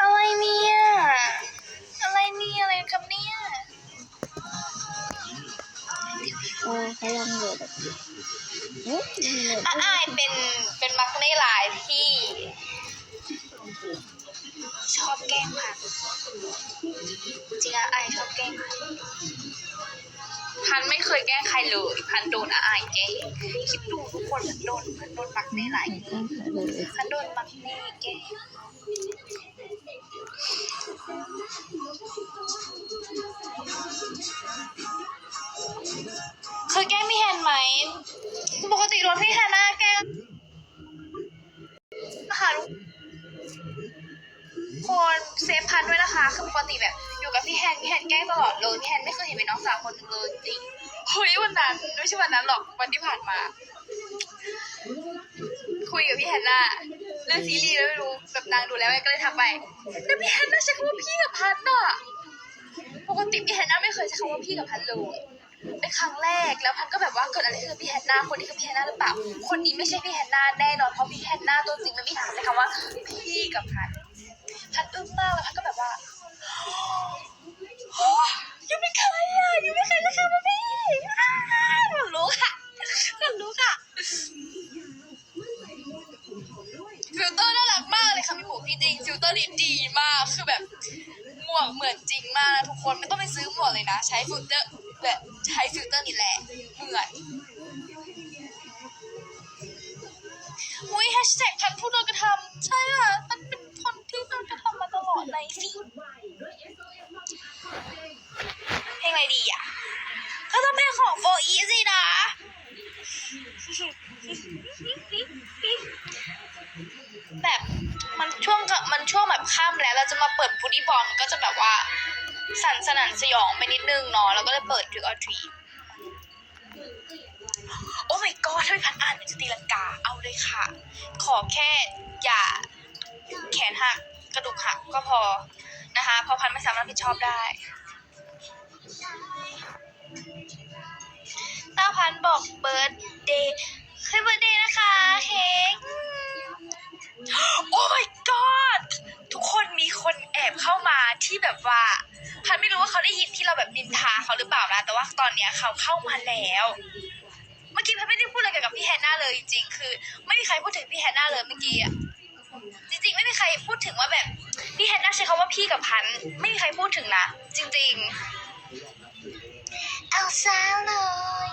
อะไรเนี่ย อะไรเนี่ยอะไรครับเนี่ยโอ้เขายังอยู่แบบเอ๊ะยังอยู่อาอายเป็นเป็นมักในหลายที่ ชอบแกล้งพันจริงอะอายชอบแกล้งพัน พันไม่เคยแกล้งใครเลย พันโดนอาอายแกล้งคิดดูทุกคนพันโดนพันโดนมักในหลายพันโดนมักในแกล้งเคยแกล้งพี่แฮนไหม ปกติรถพี่แฮนน่าแกล้งหาลูก คนเซฟพันด้วยนะคะ คือปกติแบบอยู่กับพี่แฮนพี่แฮนแกล้งตลอดเลยพี่แฮนไม่เคยเห็นเป็นน้องสาวคนหนึ่งเลยจริงเฮ้ยวันนั้นไม่ใช่วันนั้นหรอกวันที่ผ่านมา คุยกับพี่แฮนน่าเรื่องซีรีส์แล้วไม่รู้แบบนางดูแล้วก็เลยทักไปแล้วพี่แฮนน่าใช้คำว่าพี่กับพันน่ะปกติพี่แฮนน่าไม่เคยใช้คำว่าพี่กับพันเลยเป็นครั้งแรกแล้วพันก็แบบว่าเกิดอะไรขึ้นกับพี่แฮนน่าคนนี้คือพี่แฮนน่าหรือเปล่าคนนี้ไม่ใช่พี่แฮนน่าแน่นอนเพราะพี่แฮนน่าตัวจริงมันมีทางใช้คำว่าพี่กับพัน พันอึ้งมากแล้วพันก็แบบว่ายังไม่เคยอะยังไม่เคยจะคำว่าพี่ขนลุกค่ะขนลุกค่ะฟิลเตอร์น่ารักมากเลยค่ะพี่หมูพี่จริงฟิลเตอร์นี้ดีมากคือแบบหมวกเหมือนจริงมากนะทุกคนไม่ต้องไปซื้อหมวกเลยนะ ใช้ฟิลเตอร์แบบใช้ฟิลเตอร์นี่แหละเหมือนอุ้ยแฮชแท็กพันผู้โดนกระทำใช่อะมันเป็นคนที่โดนกระทำมาตลอดในสิเพลง อะไรดีอะ ก็ต้องเพลงของโฟอีสินะแบบมันช่วงกับมันช่วงแบบค่ำแล้วเราจะมาเปิดบูดี้บอลก็จะแบบว่า สั่นสนันสยองไปนิดนึงเนาะแล้วก็เลยเปิดทริกออทรีโอ้ my god ถ้าไม่พันอ่านมันจะตีลังกาเอาเลยค่ะ ขอแค่อย่าแขนหักกระดูกหักก็พอนะคะเพราะพันไม่สามารถรับผิดชอบได้ ต้าพันบอกเบิร์ดเดย์คือเบิร์ดเดย์นะคะเค้กโอ้ my god ทุกคนมีคนแอบเข้ามาที่แบบว่าพันไม่รู้ว่าเขาได้ยินที่เราแบบนินทาเขาหรือเปล่านะแต่ว่าตอนเนี้ยเขาเข้ามาแล้ว เมื่อกี้พันไม่ได้พูดอะไรเกี่ยวกับพี่แฮนนาเลยจริงๆคือ ไม่มีใครพูดถึงพี่แฮนนาเลยเมื่อกี้อะจริงๆ ไม่มีใครพูดถึงว่าแบบพี่แฮนนาใช้คำว่าพี่กับพันไม่มีใครพูดถึงนะจริง ๆ เอาซะเลย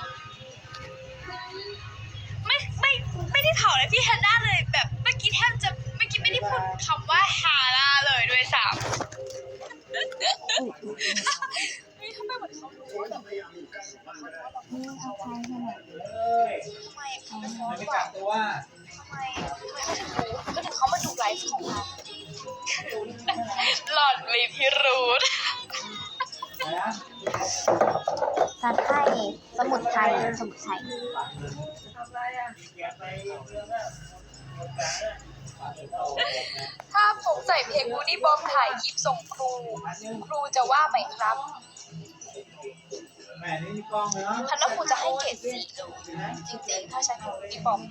ไม่ได้เผาเลยพี่แฮนด้าเลยแบบเมื่อกี้แทบจะเมื่อกี้ไม่ได้พูดคำว่าฮาร่าเลยด้วยซ้ำเฮ้ยทำไมเหมือนเขารู้แบบนี่เอาใช้ให้หน่อยทำไมเขาไม่ฟ้องไม่หรกัอกกตัวทำไมทำไมเขาถึงรู้ก็ถึงเขามาดูไลฟ์ของเราหลอดมีพิรุธ สัตว์ไทยสมุดไทยสมุดไทยถ้าผมใส่เพลงบูดี้บอมถ่ายคลิปส่งครู ครูจะว่าไหมครับแม่นี่มีกล้องเลยเนาะพันว่าครูจะให้เกรดสี่เลยจริงๆ ถ้าใช้เพลงบูดี้บอม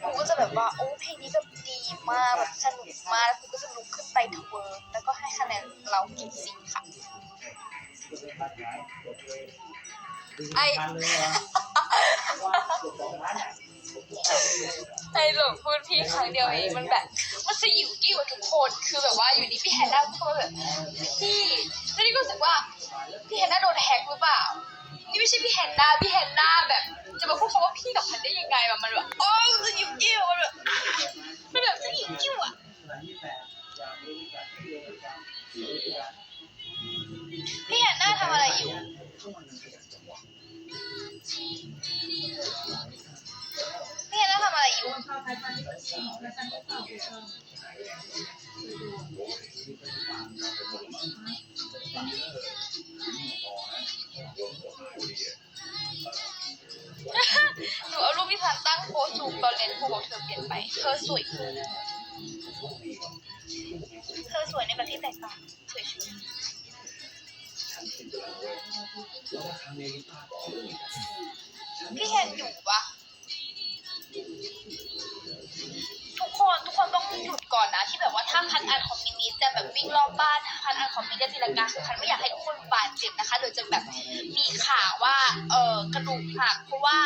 ครูก็จะแบบว่าโอ้เพลงนี้แบบดีมากแบบสนุกมากแล้วครูก็จะลุกขึ้นไปทเวิร์แล้วก็ให้คะแนนเราเกรดสี่ค่ะ ไอ้ไอ้หลงพูดพี่ครั้งเดียวเองมันแบบมันสยิวกิ้วกับทุกคนคือแบบว่าอยู่ดีพี่แฮนด้าพูดมาแบบพี่แล้วนี่ก็รู้สึกว่าพี่แฮนด้าโดนแฮกหรือเปล่า นี่ไม่ใช่พี่แฮนด้าพี่แฮนด้าแบบ จะมาพูดคำว่าพี่กับพันได้ยังไงแบบมันแบบโอ้สยิวกิ้วมันแบบมันแบบสยิวกิ้วอะพี่แฮนด้าทำอะไรอยู่ อะไรอยู่หนูเอารูปพี่พันตั้งโพสต์ซูตอนเรียนครูบอกเธอเปลี่ยนไป เธอสวย เธอสวยในแบบที่แตกต่างสวยชุดพี่แฮนอยู่ปะ ทุกคนทุกคนต้องหยุดก่อนนะ ที่แบบว่าถ้าพันอันของมินิจะแบบวิ่งรอบบ้านพันอันของมินิจะตีลังกาคือพันไม่อยากให้ทุกคนบาดเจ็บนะคะเดี๋ยวจะแบบมีข่าวว่าเออกระดูกหักเพราะว่า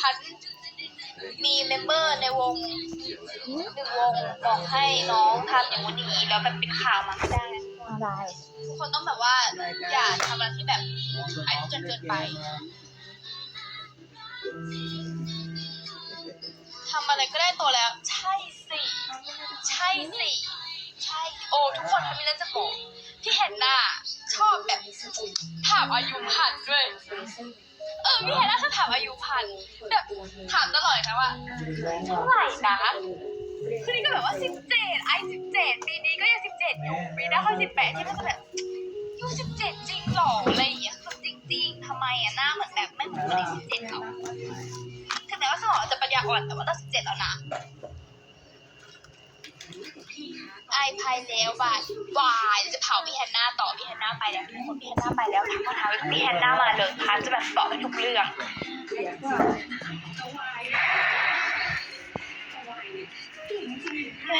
พันมีเมมเบอร์ในวงหนึ่งวงบอกให้น้องทำอย่างนู้นอย่างนี้แล้วแบบเป็นข่าวมาไม่ได้ อะไรทุกคนต้องแบบว่าอย่าทำอะไรที่แบบไอ้จนเกินไป ทำอะไรก็ได้ตัวแล้ว ใช่สิใช่สิใช่โอ้ทุกคนทำมีแล้วจะบอกที่เห็นหน้าชอบแบบถามอายุพันด้วย เออพี่เห็นหน้าคือถามอายุพันแบบถามตลอดนะว่าเท่าไหร่นะคือนี่ก็แบบว่าสิบเจ็ดไอสิบเจ็ดปีนี้ก็ยังสิบเจ็ดอยู่ปีหน้าค่อยสิบแปดที่ก็จะแบบยูสิบเจ็ดจริงหรออะไรอย่างเงี้ยคือจริง ๆทำไมอะหน้าเหมือนแบบไม่เหมือนคนอายุสิบเจ็ดหรอ ว่าสมองจะปัญญาอ่อนแต่ว่าต้องสิบเจ็ดแล้วนะไอพายแล้วบายบายจะเผาพี่แฮนนาต่อพี่แฮนนาไปแล้วทุกคนพี่แฮนนาไปแล้วทักมาถามว่าพี่แฮนนามาเลยพันจะแบบตอบให้ทุกเรื่อง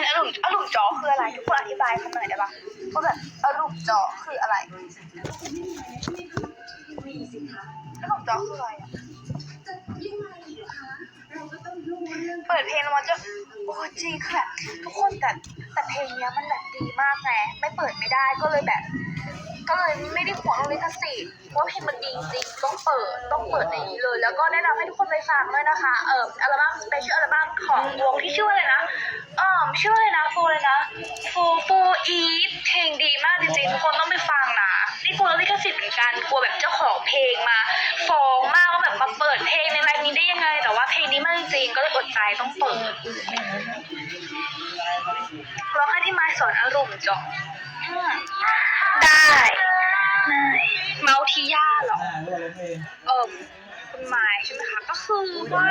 อารมณ์อารมณ์จอคืออะไร ทุกคนอธิบายเขาหน่อยได้ปะว่าแบบอารมณ์จอคืออะไร จริงค่ะ ทุกคนแต่แต่เพลงเนี้ยมันแบบดีมากไงไม่เปิดไม่ได้ก็เลยแบบ ก็เลยไม่ได้ขวงลิขสิทธิ์เพราเพลงมันดีจริงต้องเปิดต้องเปิดในนี้เลย แล้วก็แนะนำให้ทุกคนไปฟังด้วยนะคะเอ่ออัลบั้มสเปเชียลอัลบั้มของวงที่ชื่ออะไรนะเอ่อชื่ออะไรนะฟูเลยนะฟูฟูอีฟเพลงดีมากจริงๆทุกคนต้องไปฟัง กลัวลิขสิทธิ์เหมือนกันกลัวแบบเจ้าของเพลงมาฟ้องมากว่าแบบมาเปิดเพลงในไลน์นี้ได้ยังไง แต่ว่าเพลงนี้มากจริงๆก็เลยอดใจต้องเปิดร้องให้ที่ไม้สอนอารมณ์จบอืมได้ได้เมาทีย่าเหรอหน้าก็เลยเพลงเออคุณหมายใช่ไหมคะก็คือว่า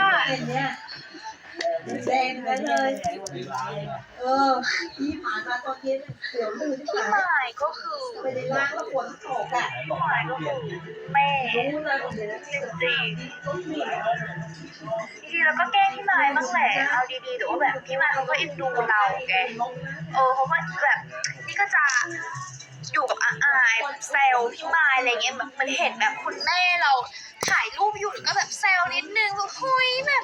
แดงไปเลย เออพี่ผ่านมาตอนเย็นเสียวลื่นพี่หมายก็คือไปในร้านแล้วฝนตกอะบอกหมายก็คือแม่รู้เลยผมเดี๋ยวจริงจริงจริงๆแล้วก็แกล้งพี่หมายบ้างแหละเอาดีๆแต่ว่าแบบพี่หมายเขาก็เอ็นดูเราแกเออเขาก็แบบนี่ก็จะอยู่กับอาอายแซวพี่หมายอะไรเงี้ยแบบมันเห็นแบบคุณแม่เราถ่ายรูปอยู่แล้วก็แบบแซวนิดนึงแบบเฮ้ยแบบ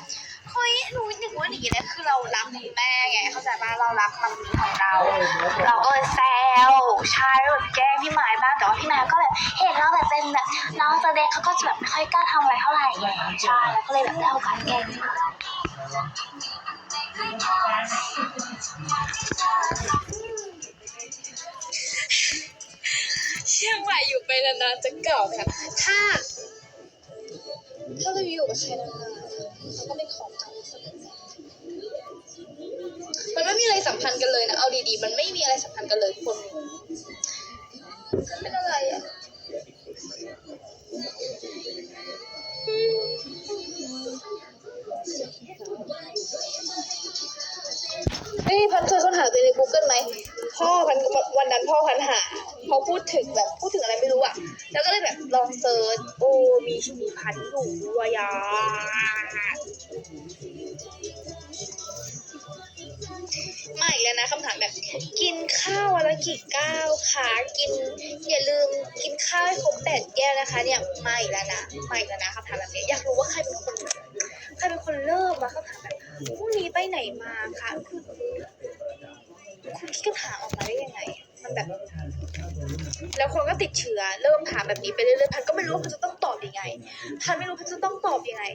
เฮ้ยหนูนึกว่าอย่างเงี้ยคือเรารักคุณแม่ไงเข้าใจป่ะเรารักมัมมี่ของเรา เราก็เลยแซวใช่แบบแกล้งพี่หมายบ้างแต่ว่าพี่หมายก็แบบเห็นเราแบบเป็นแบบน้องตัวเด็กเขาก็จะแบบไม่ค่อยกล้าทำอะไรเท่าไหร่ไงใช่แล้วก็เลยแบบได้โอกาสแกล้งพี่หมายเชียงใหม่อยู่ไปนานๆจะเก่าค่ะถ้าถ้าเราอยู่กับใครนานๆมัน ก็เป็นของเก่าเสมอมันไม่มีอะไรสัมพันธ์กันเลยนะ เอาดีๆ มันไม่มีอะไรสัมพันธ์กันเลยคนเป็นอะไรอะเอ้ยพันเคยค้นหาตัวเองใน Google ไหม พ่อพันวันนั้นพ่อพันหา เขาพูดถึงแบบพูดถึงอะไรไม่รู้อะแล้วก็เลยแบบลองเซิร์ชโอ้มีมีพันอยู่ด้วยอะมาอีกแล้วนะคำถามแบบ กินข้าววันละกี่ก้าวคะกินอย่าลืมกินข้าวให้ครบแปดแก้วนะคะ เนี่ยมาอีกแล้วนะมาอีกแล้วนะคำถามแบบนี้อยากรู้ว่าใครเป็นคนใครเป็นคนเริ่มมาคำถามแบบพรุ่งนี้ไปไหนมาคะคือคุณคิดคำถามออกมาได้ยังไง มันแบบ แล้วคนก็ติดเชื้อ เริ่มถามแบบนี้ไปเรื่อยๆพันก็ไม่รู้ว่าพันจะต้องตอบยังไง พันไม่รู้พันจะต้องตอบยังไง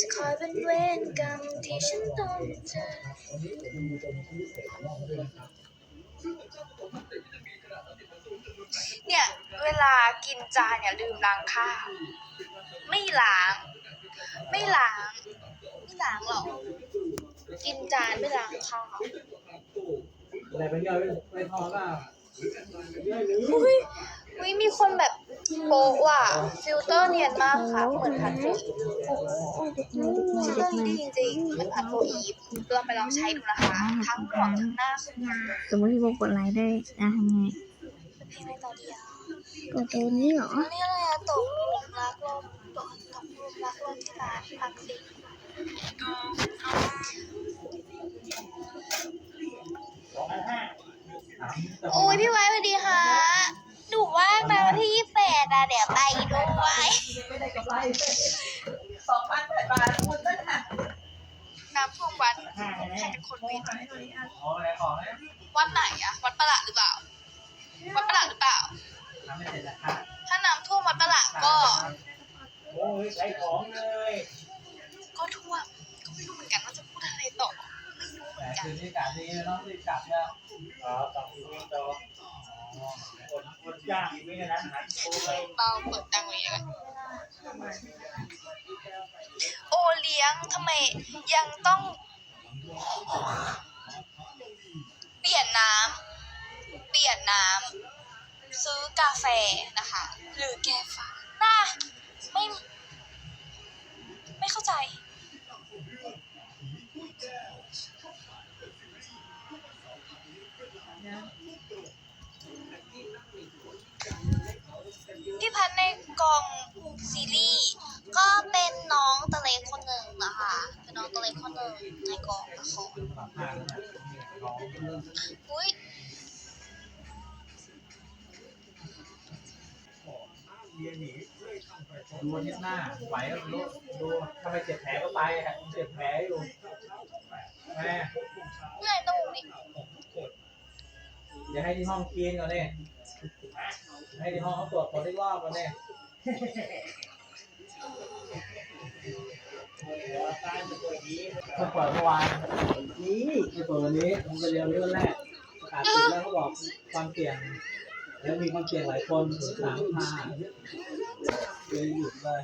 จะคอยเป็นเวรกรรมที่ฉันต้องเจอเนี่ย เวลากินจานเนี่ยลืมล้างข้าวไม่ล้าง ไม่ล้าง ไม่ล้างหรอก กินจานไม่ล้างข้าว อะไรไปเยอะไปทอเปล่าอุ้ยอุ้ยมีคนแบบโป๊ะว่ะฟิลเตอร์เนียนมากค่ะ เหมือนพันโฟอีฟโอ้โอ้เด็กน้อยฟิเด็ลกเตอน้อยร์นี้ดีจริงๆเหมือนพันโฟอีฟลองไปลองใช้ดูนะคะ ทั้งหัวทั้งหน้าขึ้นมาเลยสมมติพี่โบกดไลค์ได้นะทำไงเป็นเพลงอะไรต่อดีอะกดตัวนี้เหรอ อันนี้อะไรอะตกหลุมรักลมตกตกหลุมรักลมที่ร้านพักสิ โอ้ยพี่ไว้สวัสดีค่ะหนูว่างนะวันที่ยี่แปดอะเดี๋ยวไปด้วยไม่ได้กำไรสองพันแปดบาทคุณต้นค่ะน้ำท่วมวัดใครเป็นคนเว้นอ๋ออะไรของนะวัดไหนอะวัดประหลาดหรือเปล่า วัดประหลาดหรือเปล่าทำไม่เสร็จแล้วค่ะถ้าน้ำท่วมวัดประหลาดก็ โอ้ยใช้ของเลย ก็ท่วมก็ไม่รู้เหมือนกันว่าจะพูดอะไรต่อ ไม่ เหมืแต่กันคืนนี้กลับนี้ต้องรีบกลับแล้วอ๋อกลับที่นี่ต่อคนคนยากไม่งั้นหันโอ้ยเบาเปิดดังเลยอะโอเลี้ยงทำไมยังต้อง เปลี่ยนน้ำเปลี่ยนน้ำซื้อกาแฟนะคะ หรือแกฟ้าน่าไม่ ไม่เข้าใจ ในกองซีรีส์ก็เป็นน้องตัวเล็กคนหนึ่งนะคะเป็นน้องตัวเล็กคนหนึ่งในกองละครปรับผ้าแล้วนะร้องเริ่มอุ้ยดูนนี้หน้าไหวก็รู้ดูถ้าไม่เจ็บแผลก็ไปฮะเจ็บแผลอยู่แม่เหนื่อยตรงนี้เดี๋ยวให้ที่ห้องกินก่อนเนี่ย ให้ที่ห้องเขาตรวจตอนที่รอบก่อนเนี่ยเขาเปิดเมื่อวานนี่จะเปิดวันนี้ผมไปเรียนวันแรกประกาศติดแล้วเขาบอกความเสี่ยง แล้วมีความเสี่ยงหลายคนสามห้าเลยหยุดเลย